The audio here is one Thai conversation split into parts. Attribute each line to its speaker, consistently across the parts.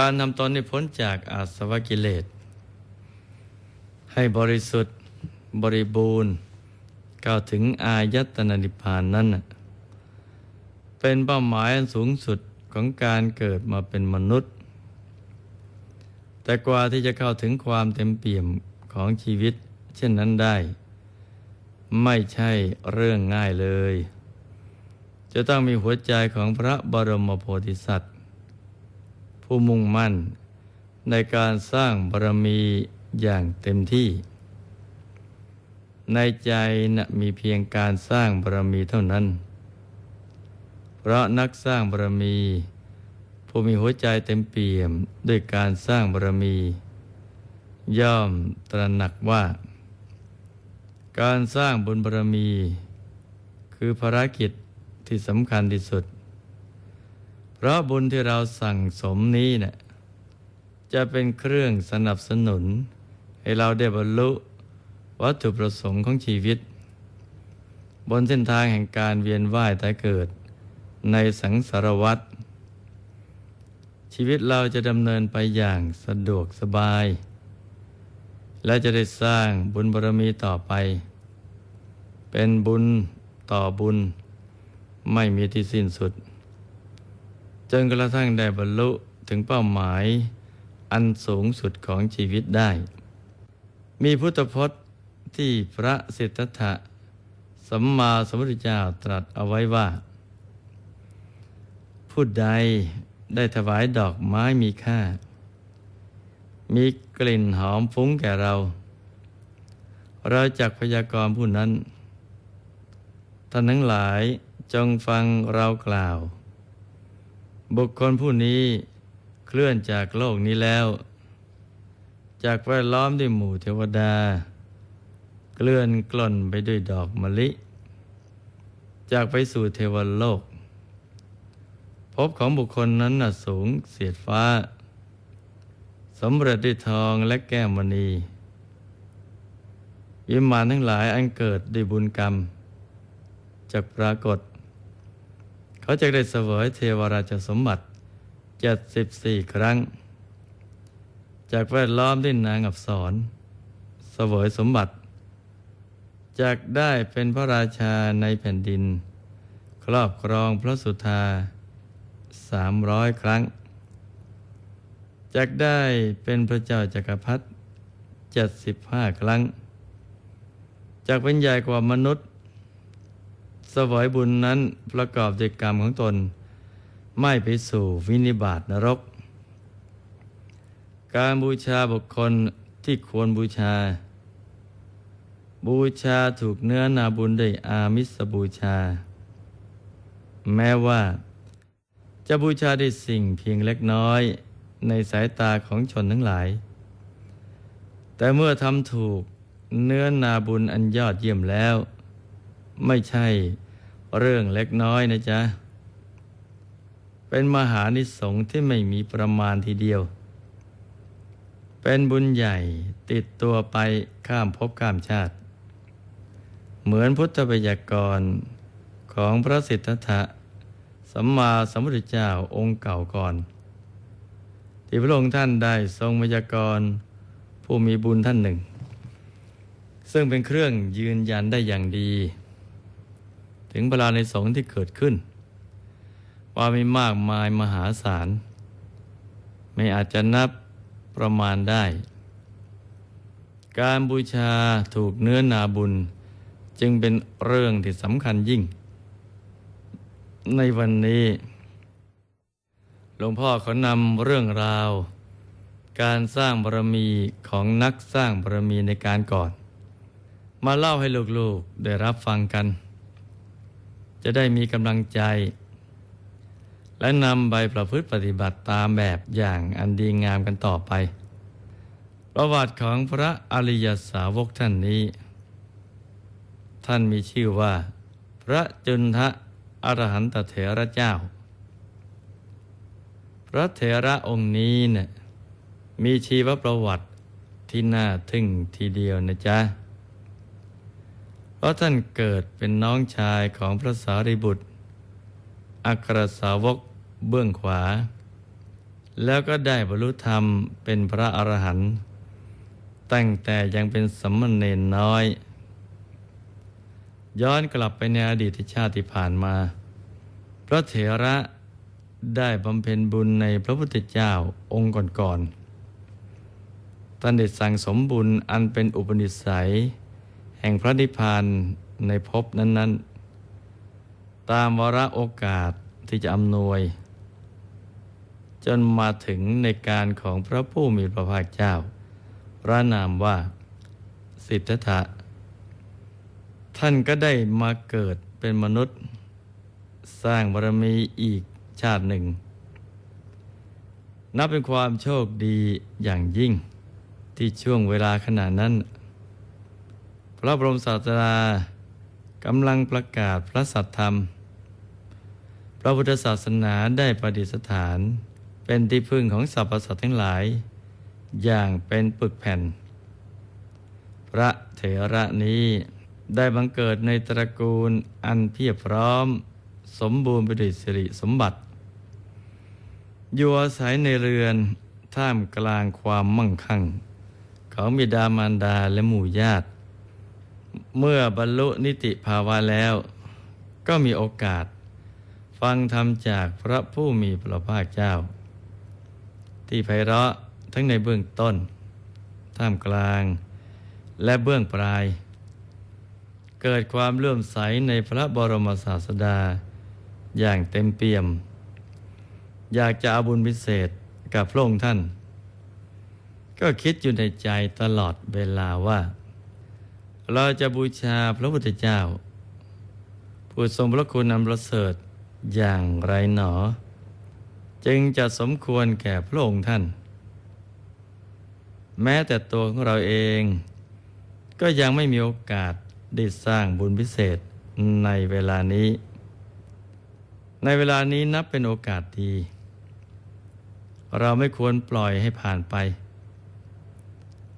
Speaker 1: การทำตนให้พ้นจากอาสวะกิเลส ให้บริสุทธิ์บริบูรณ์ก้าวถึงอายตนะนิพพานนั้น เป็นเป้าหมายอันสูงสุดของการเกิดมาเป็นมนุษย์ แต่กว่าที่จะเข้าถึงความเต็มเปี่ยมของชีวิต เช่นนั้นได้ ไม่ใช่เรื่องง่ายเลย จะต้องมีหัวใจของพระบรมโพธิสัตว์ ผู้มุ่งมั่น ในการสร้างบารมีอย่างเต็มที่ ในใจนะมีเพียงการสร้างบารมีเท่านั้น เพราะนักสร้างบารมี ผู้มีหัวใจเต็มเปี่ยมด้วยการสร้างบารมี ย่อมตระหนักว่า การสร้างบุญบารมี คือภารกิจที่สำคัญที่สุด เพราะบุญที่เราสั่งสมนี้เนะี่ยจะเป็นเครื่องสนับสนุน ให้เราได้บรรลุวัตถุประสงค์ของชีวิต บนเส้นทางแห่งการเวียนว่ายตายเกิด ในสังสารวัฏชีวิตเราจะดำเนินไปอย่างสะดวกสบาย และจะได้สร้างบุญบารมีต่อไป เป็นบุญต่อบุญ ไม่มีที่สิ้นสุด จนกระทั่งได้บรรลุถึงเป้าหมายอันสูงสุดของชีวิตได้ มีพุทธพจน์ที่พระสิทธัตถะสัมมาสัมพุทธเจ้าตรัสเอาไว้ว่า ผู้ใดได้ถวายดอกไม้มีค่า มีกลิ่นหอมฟุ้งแก่เรา เราจักพยากรณ์ผู้นั้น ท่านทั้งหลายจงฟังเรากล่าว บุคคลผู้นี้เคลื่อนจากโลกนี้แล้ว จากแวดล้อมด้วยหมู่เทวดาเกลื่อนกล่นไปด้วยดอกมะลิ จากไปสู่เทวโลก พบของบุคคลนั้นน่ะสูงเสียดฟ้าสมเร็จด้วยทองและแก้วมณีวิมานทั้งหลายอันเกิดด้วยบุญกรรมจากปรากฏ เขาจะได้เสวยเทวราชสมบัติเจ็ดสิบสี่ครั้ง จากแวดล้อมด้วยนางอับสรเสวยสมบัติ จากได้เป็นพระราชาในแผ่นดิน ครอบครองพระสุธาสามร้อยครั้ง จากได้เป็นพระเจ้าจากักรพรรดิเจ็ดสิบห้าครั้ง จากเป็นใหญ่กว่ามนุษย์ สวยบุญนั้นประกอบด้วยกรรมของตน ไม่ไปสู่วินิบาตนรก การบูชาบุคคลที่ควรบูชา บูชาถูกเนื้อนาบุญด้วยอามิสบูชา แม้ว่า จะบูชาได้สิ่งเพียงเล็กน้อยในสายตาของชนทั้งหลาย แต่เมื่อทำถูกเนื้อนาบุญอันยอดเยี่ยมแล้ว ไม่ใช่เรื่องเล็กน้อยนะจ๊ะ เป็นมหานิสงส์ที่ไม่มีประมาณทีเดียว เป็นบุญใหญ่ติดตัวไปข้ามภพข้ามชาติ เหมือนพุทธบัญญัติกรของพระสิทธัตถะสัมมาสัมพุทธเจ้าองค์เก่าก่อน ที่พระองค์ท่านได้ทรงบัญญัติกรผู้มีบุญท่านหนึ่ง ซึ่งเป็นเครื่องยืนยันได้อย่างดี ถึงเวลาในสงที่เกิดขึ้น ว่ามีมากมายมหาศาล ไม่อาจจะนับประมาณได้ การบูชาถูกเนื้อนาบุญ จึงเป็นเรื่องที่สำคัญยิ่ง ในวันนี้ หลวงพ่อเขานำเรื่องราว การสร้างบารมีของนักสร้างบารมีในการก่อน มาเล่าให้ลูกๆได้รับฟังกัน จะได้มีกำลังใจ และนำไปประพฤติปฏิบัติตามแบบอย่างอันดีงามกันต่อไป ประวัติของพระอริยสาวกท่านนี้ ท่านมีชื่อว่า พระจุนทะอรหันตเถระเจ้า พระเถระองค์นี้เนะี่ยมีชีวประวัติที่น่าทึ่งทีเดียวนะจ๊ะ เพราะท่านเกิดเป็นน้องชายของพระสารีบุตร อัครสาวกเบื้องขวา แล้วก็ได้บรรลุธรรมเป็นพระอรหันต์ตั้งแต่ยังเป็นสมณเณรน้อย ย้อนกลับไปในอดีตชาติที่ผ่านมา พระเถระได้บำเพ็ญบุญในพระพุทธเจ้าองค์ก่อนๆท่านได้สั่งสมบุญอันเป็นอุปนิสัย แห่งพระนิพพานในภพนั้น ๆ ตามวาระโอกาสที่จะอำนวย จนมาถึงในการของพระผู้มีพระภาคเจ้า พระนามว่า สิทธัตถะท่านก็ได้มาเกิดเป็นมนุษย์ สร้างบารมีอีกชาติหนึ่ง นับเป็นความโชคดีอย่างยิ่งที่ช่วงเวลาขณะนั้น พระบรมศาสดากำลังประกาศพระสัทธรรม พระพุทธศาสนาได้ประดิษฐาน เป็นที่พึ่งของสรรพสัตว์ทั้งหลาย อย่างเป็นปึกแผ่น พระเถระนี้ได้บังเกิดในตระกูลอันเพียบพร้อม สมบูรณ์ไปด้วยสิริสมบัติ อยู่อาศัยในเรือนท่ามกลางความมั่งคั่ง ของบิดามารดาและหมู่ญาติ เมื่อบรรลุนิติภาวะแล้ว ก็มีโอกาส ฟังธรรมจากพระผู้มีพระภาคเจ้า ที่ไพเราะทั้งในเบื้องต้น ท่ามกลาง และเบื้องปลาย เกิดความเลื่อมใสในพระบรมศาสดา อย่างเต็มเปี่ยม อยากจะอาบุญพิเศษกับพระองค์ท่าน ก็คิดอยู่ในใจตลอดเวลาว่า เราจะบูชาพระพุทธเจ้า ผู้ทรงพระคุณนำประเสริฐอย่างไรหนอ จึงจะสมควรแก่พระองค์ท่าน แม้แต่ตัวของเราเอง ก็ยังไม่มีโอกาสได้สร้างบุญพิเศษในเวลานี้ ในเวลานี้นับเป็นโอกาสดี เราไม่ควรปล่อยให้ผ่านไป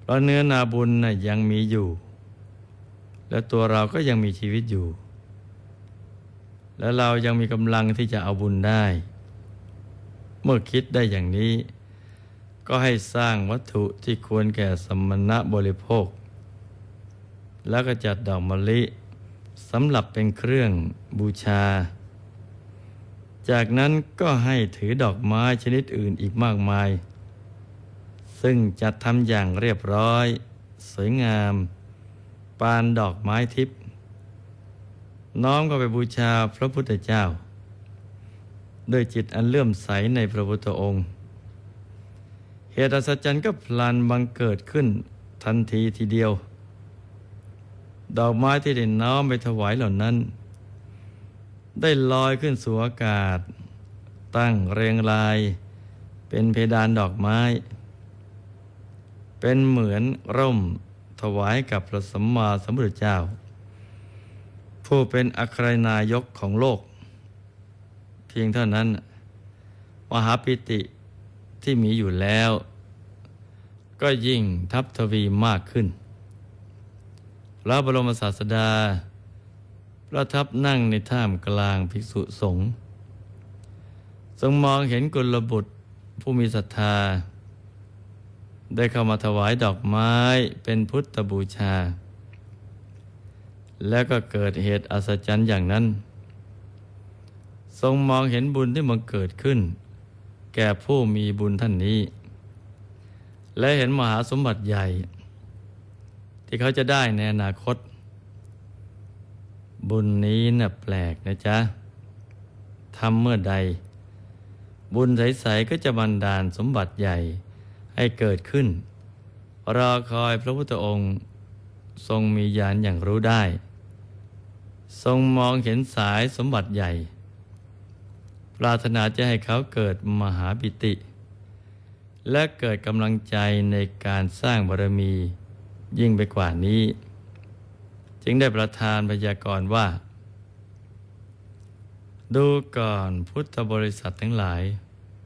Speaker 1: เพราะเนื้อนาบุญนะยังมีอยู่ และตัวเราก็ยังมีชีวิตอยู่ และเรายังมีกำลังที่จะเอาบุญได้ เมื่อคิดได้อย่างนี้ ก็ให้สร้างวัตถุที่ควรแก่สมณะบริโภค แล้วก็จัดดอกมะลิสำหรับเป็นเครื่องบูชา จากนั้นก็ให้ถือดอกไม้ชนิดอื่นอีกมากมาย ซึ่งจัดทำอย่างเรียบร้อย สวยงาม ปานดอกไม้ทิพย์น้อมก็ไปบูชาพระพุทธเจ้า ด้วยจิตอันเลื่อมใสในพระพุทธองค์ เหตุอัศจรรย์ก็พลันบังเกิดขึ้นทันทีทีเดียว ดอกไม้ที่ได้น้อมไปถวายเหล่านั้น ได้ลอยขึ้นสู่อากาศ ตั้งเรียงราย เป็นเพดานดอกไม้ เป็นเหมือนร่ม ถวายกับพระสัมมาสัมพุทธเจ้า ผู้เป็นอัครนายกของโลก เพียงเท่านั้น มหาปิติที่มีอยู่แล้ว ก็ยิ่งทับทวีมากขึ้น พระบรมศาสดา ประทับนั่งในท่ามกลางภิกษุสงฆ์ทรงมองเห็นกุลบุตรผู้มีศรัทธา ได้เข้ามาถวายดอกไม้เป็นพุทธบูชา แล้วก็เกิดเหตุอัศจรรย์อย่างนั้น ทรงมองเห็นบุญที่มันเกิดขึ้น แก่ผู้มีบุญท่านนี้ และเห็นมหาสมบัติใหญ่ ที่เขาจะได้ในอนาคต บุญนี้น่ะแปลกนะจ๊ะทำเมื่อใด บุญใส ๆ ก็จะบันดาลสมบัติใหญ่ ให้เกิดขึ้น รอคอยพระพุทธองค์ ทรงมีญาณอย่างรู้ได้ ทรงมองเห็นสายสมบัติใหญ่ ปรารถนาจะให้เขาเกิดมหาปิติ และเกิดกำลังใจในการสร้างบารมียิ่งไปกว่านี้ จึงได้ประทานพยากรณ์ว่า ดูก่อนพุทธบริษัททั้งหลาย